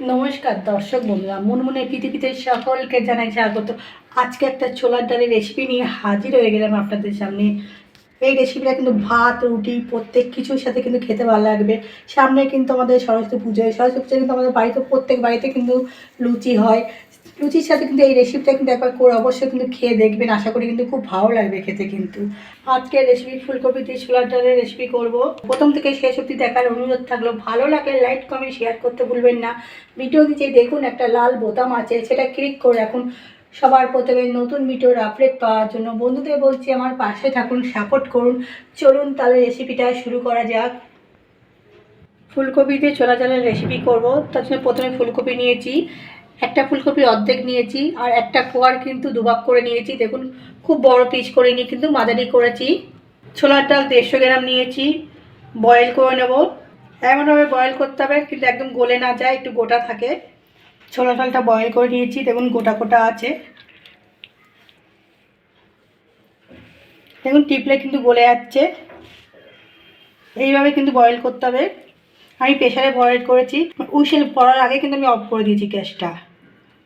নমস্কার দর্শক বন্ধুরা, মনমনে পৃথিবীতে সকলকে জানাই স্বাগত। আজকে একটা ছোলার ডালের রেসিপি নিয়ে হাজির হয়ে গেলাম আপনাদের সামনে। এই রেসিপিটা কিন্তু ভাত, রুটি, প্রত্যেক কিছুর সাথে কিন্তু খেতে ভালো লাগবে। সামনে কিন্তু আমাদের সরস্বতী পুজো সরস্বতী পুজো কিন্তু আমাদের বাড়িতে, প্রত্যেক বাড়িতে কিন্তু লুচি হয়। লুচির সাথে কিন্তু এই রেসিপিটা কিন্তু একবার করে অবশ্যই কিন্তু খেয়ে দেখবেন। আশা করি কিন্তু খুব ভালো লাগবে খেতে কিন্তু। আজকে রেসিপি ফুলকপি দিয়ে ছোলার ডালের রেসিপি করব। প্রথম থেকে শেষ অবধি দেখার অনুরোধ থাকল, ভালো লাগলে লাইক কমেন্ট শেয়ার করতে ভুলবেন না। ভিডিও নিচে দেখুন একটা লাল বোতাম আছে, সেটা ক্লিক করে এখন সবার প্রথমে নতুন ভিডিওর আপডেট পাওয়ার জন্য বন্ধুদের বলছি, আমার পাশে থাকুন সাপোর্ট করুন। চলুন তাহলে রেসিপিটা শুরু করা যাক। ফুলকপি দিয়ে ছোলা চালের রেসিপি করব। তার জন্য প্রথমে ফুলকপি নিয়েছি। একটা ফুলকপি অর্ধেক নিয়েছি, আর একটা কোয়ার কিন্তু দুভাগ করে নিয়েছি। দেখুন, খুব বড় পিস করে নিয়ে কিন্তু মাদারি করেছি। ছোলার ডাল দেড়শো গ্রাম নিয়েছি বয়েল করে নেব। এমনভাবে বয়েল করতে হবে, কিন্তু একদম গলে না যায়, একটু গোটা থাকে। ছোলা ডালটা বয়েল করে নিয়েছি, দেখুন গোটা গোটা আছে। দেখুন, টিপলে কিন্তু গলে যাচ্ছে। এইভাবে কিন্তু বয়েল করতে হবে। আমি প্রেশারে বয়েল করেছি। উইসেল পড়ার আগে কিন্তু আমি অফ করে দিয়েছি গ্যাসটা।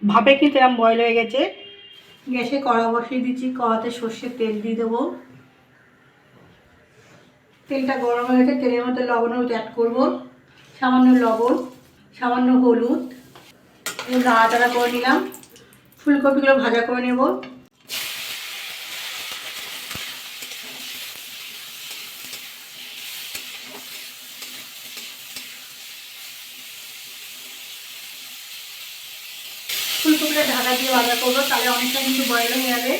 ভাপে কিন্তু এরকম বয়ল হয়ে গেছে? গ্যাসে কড়া বসিয়ে দিচ্ছি, কড়াতে সর্ষের তেল দিয়ে দেবো। তেলটা গরম হয়ে গেছে, তেলের মধ্যে লবণ হলুদ অ্যাড করব। সামান্য লবণ, সামান্য হলুদ। নাড়াচাড়া করে নিলাম। ফুলকপিগুলো ভাজা করে নেব। ফুলকপিটা ঢাকা দিয়ে ভাজা করব, তাহলে অনেকটা কিন্তু বয়েল হয়ে যাবে।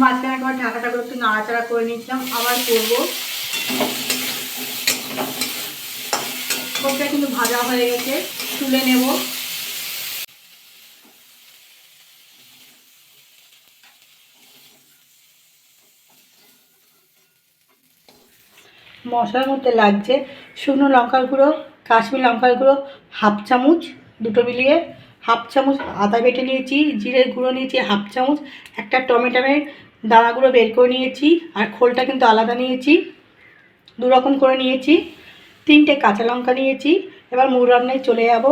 মাঝখানে একবার ঢাকাটা করে একটু নাড়াচাড়া করে নিচ্ছিলাম, আবার করব। কপিটা কিন্তু ভাজা হয়ে গেছে, তুলে নেব। মশলার মধ্যে লাগছে শুকনো লঙ্কার গুঁড়ো, কাশ্মীর লঙ্কার গুঁড়ো, হাফ চামচ দুটো মিলিয়ে হাফ চামচ আদা বেটে নিয়েছি, জিরের গুঁড়ো নিয়েছি হাফ চামচ, একটা টমেটোমের দানাগুলো বের করে নিয়েছি আর খোলটা কিন্তু আলাদা নিয়েছি, দু রকম করে নিয়েছি, তিনটে কাঁচা লঙ্কা নিয়েছি, এবার মুগ রান্নায় চলে যাব।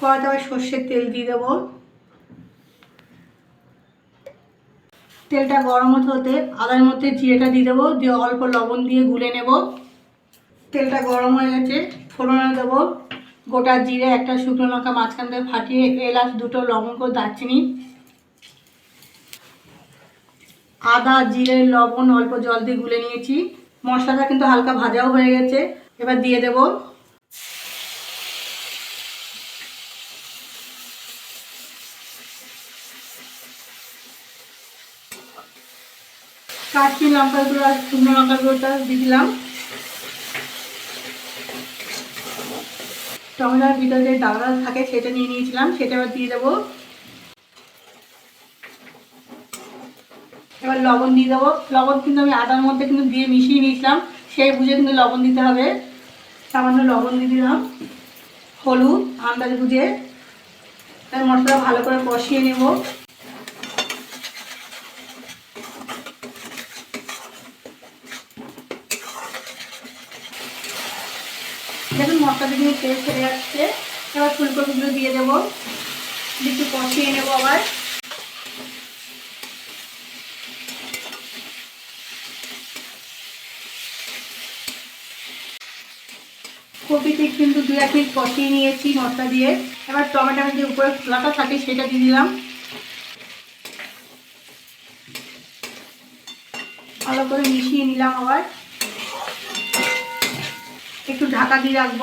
কড়াতে আবার সর্ষের তেল দিয়ে দেবো। তেলটা গরম হতে হতে আদার মধ্যে জিরেটা দিয়ে দেবো, দিয়ে অল্প লবণ দিয়ে গুলে নেব। তেলটা গরম হয়ে গেছে, ফোড়নে দেবো। গোটা জিরে একটা শুকনো লঙ্কা মাঝখান থেকে ফাটিয়ে এলাচ, দুটো লবঙ্গ, দারচিনি, আদা, জিরে, লবণ, অল্প জল দিয়ে গুলে নিয়েছি। মশলাটা কিন্তু হালকা ভাজাও হয়ে গেছে। এবার দিয়ে দেব কাশ্মীর লঙ্কার গুঁড়ো আর শুকনো লঙ্কার গুঁড়োটা দিয়ে দিলাম। টমেটোর ভিতরে যে দানা থাকে সেটা নিয়ে নিয়েছিলাম, সেটা এবার দিয়ে দেবো। এবার লবণ দিয়ে দেবো। লবণ কিন্তু আমি আটার মধ্যে কিন্তু দিয়ে মিশিয়ে নিয়েছিলাম, সেই বুঝে কিন্তু লবণ দিতে হবে। সামান্য লবণ দিয়ে দিলাম। হলুদ, আন্দাজ বুঝে। তার মশলা ভালো করে কষিয়ে নেব। দেখুন মশলাটা কিন্তু তেল ছেড়ে যাচ্ছে। এবার ফুলকপিগুলো দিয়ে দেবো। একটু কষিয়ে নেব আবার। কপিতে কিন্তু দু এক মিনিট কষিয়ে নিয়েছি মশলা দিয়ে। এবার টমেটো যে উপরে খোলাটা থাকে সেটা দিয়ে দিলাম। ভালো করে মিশিয়ে নিলাম আবার। একটু ঢাকা দিয়ে রাখব।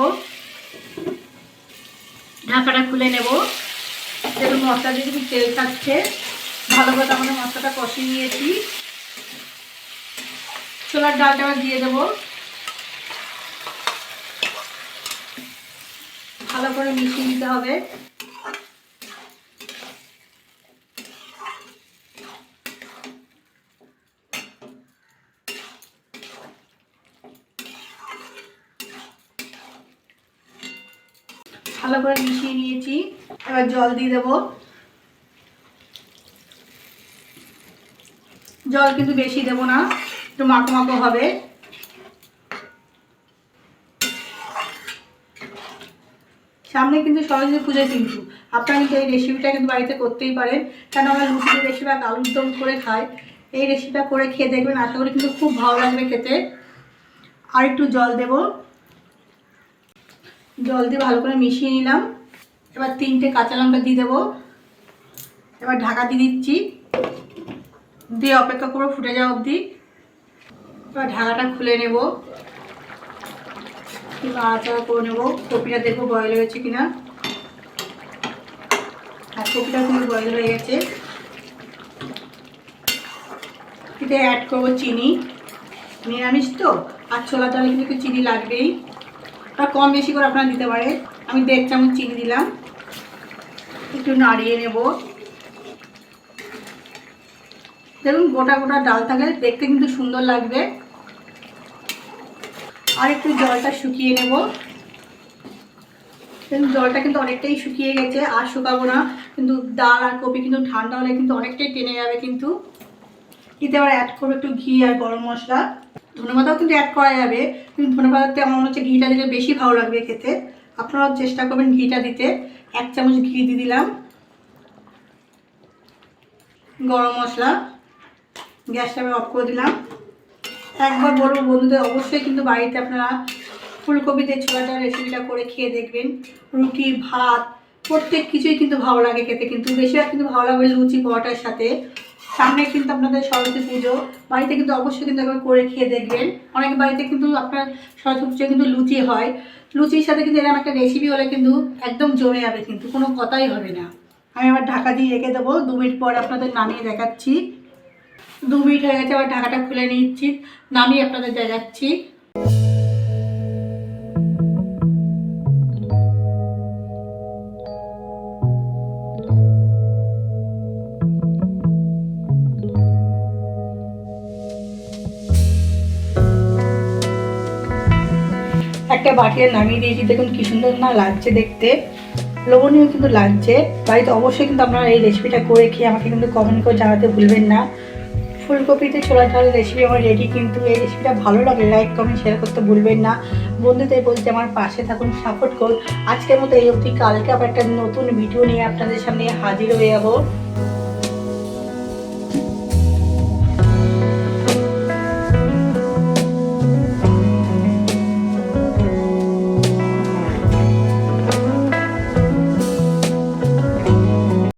ঢাকাটা খুলে নেব। যেহেতু মশলা দিয়ে কিন্তু তেল থাকছে, ভালো করে তারপরে মশলাটা কষিয়ে নিয়েছি। ছোলার ডালটা দিয়ে দেবো। ভালো করে মিশিয়ে নিতে হবে। ভালো করে মিশিয়ে নিয়েছি। এবার জল দিয়ে দেবো। জল কিন্তু বেশি দেবো না, একটু মাখো মাখো হবে। সামনে কিন্তু সরস্বতী পুজো কিন্তু আপনারা কিন্তু এই রেসিপিটা কিন্তু বাড়িতে করতেই পারেন। কেন আমরা লুচিতে বেশিরভাগ আলুর দম করে খাই, এই রেসিপিটা করে খেয়ে দেখবেন। আশা করি কিন্তু খুব ভালো লাগবে খেতে। আর একটু জল দেব। জল দিয়ে ভালো করে মিশিয়ে নিলাম। এবার তিনটে কাঁচা লঙ্কা দিয়ে দেবো। এবার ঢাকা দিয়ে দিচ্ছি। দিয়ে অপেক্ষা করব ফুটে যাওয়া অবধি। এবার ঢাকাটা খুলে নেব। আচার করে নেব। কপিটা দেখব বয়েল হয়েছে কিনা। আর কপিটা কিন্তু বয়েল হয়ে গেছে। এটা অ্যাড করব চিনি। নিরামিষ তো? আর ছোলা ডালে কিন্তু চিনি লাগবেই। আর কম বেশি করে আপনারা দিতে পারে আমি দেড় চামচ চিনি দিলাম। একটু নাড়িয়ে নেব। দেখুন, গোটা গোটা ডাল থাকে, দেখতে কিন্তু সুন্দর লাগবে। আর একটু জলটা শুকিয়ে নেব। কিন্তু জলটা কিন্তু অনেকটাই শুকিয়ে গেছে, আর শুকাবো না। কিন্তু ডাল আর কপি কিন্তু ঠান্ডা হলে কিন্তু অনেকটাই টেনে যাবে কিন্তু। এতে আবার অ্যাড করব একটু ঘি আর গরম মশলা। ধনেপাতাও কিন্তু অ্যাড করা যাবে। কিন্তু ধনেপাতাতে আমার মনে হচ্ছে ঘিটা দিলে বেশি ভালো লাগবে খেতে। আপনারাও চেষ্টা করবেন ঘিটা দিতে। এক চামচ ঘি দিয়ে দিলাম। গরম মশলা। গ্যাসটা আমি অফ করে দিলাম। একবার বলব বন্ধুদের, অবশ্যই কিন্তু বাড়িতে আপনারা ফুলকপিতে ছোলাটা রেসিপিটা করে খেয়ে দেখবেন। রুটি, ভাত, প্রত্যেক কিছুই কিন্তু ভালো লাগে খেতে। কিন্তু বেশিরভাগ কিন্তু ভালো লাগবে লুচি, পরোটার সাথে। সামনে কিন্তু আপনাদের সরস্বতী পুজো। বাড়িতে কিন্তু অবশ্যই কিন্তু একবার করে খেয়ে দেখবেন। অনেক বাড়িতে কিন্তু আপনার সরস্বতী পুজো কিন্তু লুচি হয়। লুচির সাথে কিন্তু এরকম একটা রেসিপি হলে কিন্তু একদম জমে যাবে কিন্তু, কোনো কথাই হবে না। আমি আবার ঢাকা দিয়ে রেখে দেবো। দু মিনিট পর আপনাদের নামিয়ে দেখাচ্ছি। দু মিনিট হয়ে গেছে, আবার ঢাকাটা খুলে নিচ্ছি। নামিয়ে আপনাদের দেখাচ্ছি। একটা বাটিতে নামিয়ে দিয়েছি। দেখুন কি সুন্দর না লাগছে দেখতে। লোভনীয় কিন্তু লাগছে। বাড়িতে অবশ্যই কিন্তু আপনারা এই রেসিপিটা করে খেয়ে আমাকে কিন্তু কমেন্ট করে জানাতে ভুলবেন না। ফুলকপিতে ছোলা চাল রেসিপি আমার রেডি কিন্তু এই রেসিপিটা ভালো লাগলে লাইক কমেন্ট শেয়ার করতে ভুলবেন না। বন্ধুদের বলতে আমার পাশে থাকুন সাপোর্ট করুন। আজকের মতো এই অবধি। কালকে আবার একটা নতুন ভিডিও নিয়ে আপনাদের সামনে হাজির হয়ে যাব।